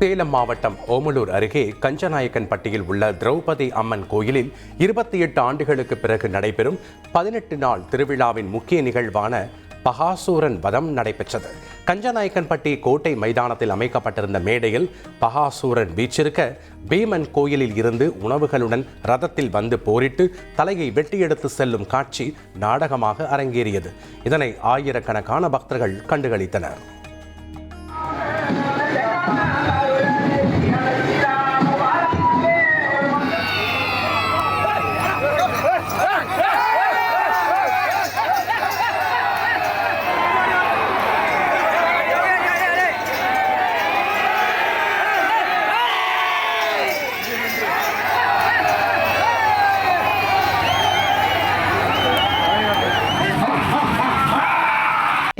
சேலம் மாவட்டம் ஓமலூர் அருகே கஞ்சநாயக்கன்பட்டியில் உள்ள திரௌபதி அம்மன் கோயிலில் இருபத்தி எட்டு ஆண்டுகளுக்கு பிறகு நடைபெறும் பதினெட்டு நாள் திருவிழாவின் முக்கிய நிகழ்வான பகாசூரன் வதம் நடைபெற்றது. கஞ்சநாயக்கன்பட்டி கோட்டை மைதானத்தில் அமைக்கப்பட்டிருந்த மேடையில் பகாசூரன் வீச்சிருக்க பீமன் கோயிலில் இருந்து உணவுகளுடன் ரதத்தில் வந்து போரிட்டு தலையை வெட்டி எடுத்து செல்லும் காட்சி நாடகமாக அரங்கேறியது. இதனை ஆயிரக்கணக்கான பக்தர்கள் கண்டுகளித்தனர்.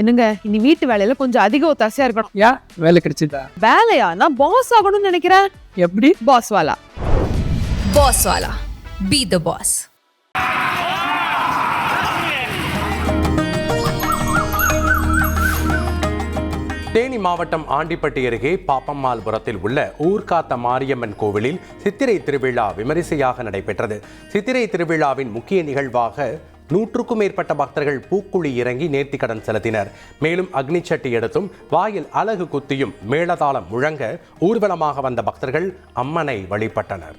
என்னங்க இனி வீட்டு வேலையில கொஞ்சம் அதிக ஒத்தாசையா இருக்கணும். ஏன் வேலை கிடைச்சிதா? வேலையா நான் பாஸ் ஆகணும்னு நினைக்கிறேன். எப்படி? Boss Wala. Boss Wala. Be the boss. Theni மாவட்டம் ஆண்டிப்பட்டி அருகே பாப்பம்மாள்புரத்தில் உள்ள ஊர்காத்த மாரியம்மன் கோவிலில் சித்திரை திருவிழா விமரிசையாக நடைபெற்றது. சித்திரை திருவிழாவின் முக்கிய நிகழ்வாக நூற்றுக்கும் மேற்பட்ட பக்தர்கள் பூக்குழி இறங்கி நேர்த்திக்கடன் செலுத்தினர். மேலும் அக்னிச்சட்டி எடுத்தும் வாயில் அலகு குத்தியும் மேளதாளம் முழங்க ஊர்வலமாக வந்த பக்தர்கள் அம்மனை வழிபட்டனர்.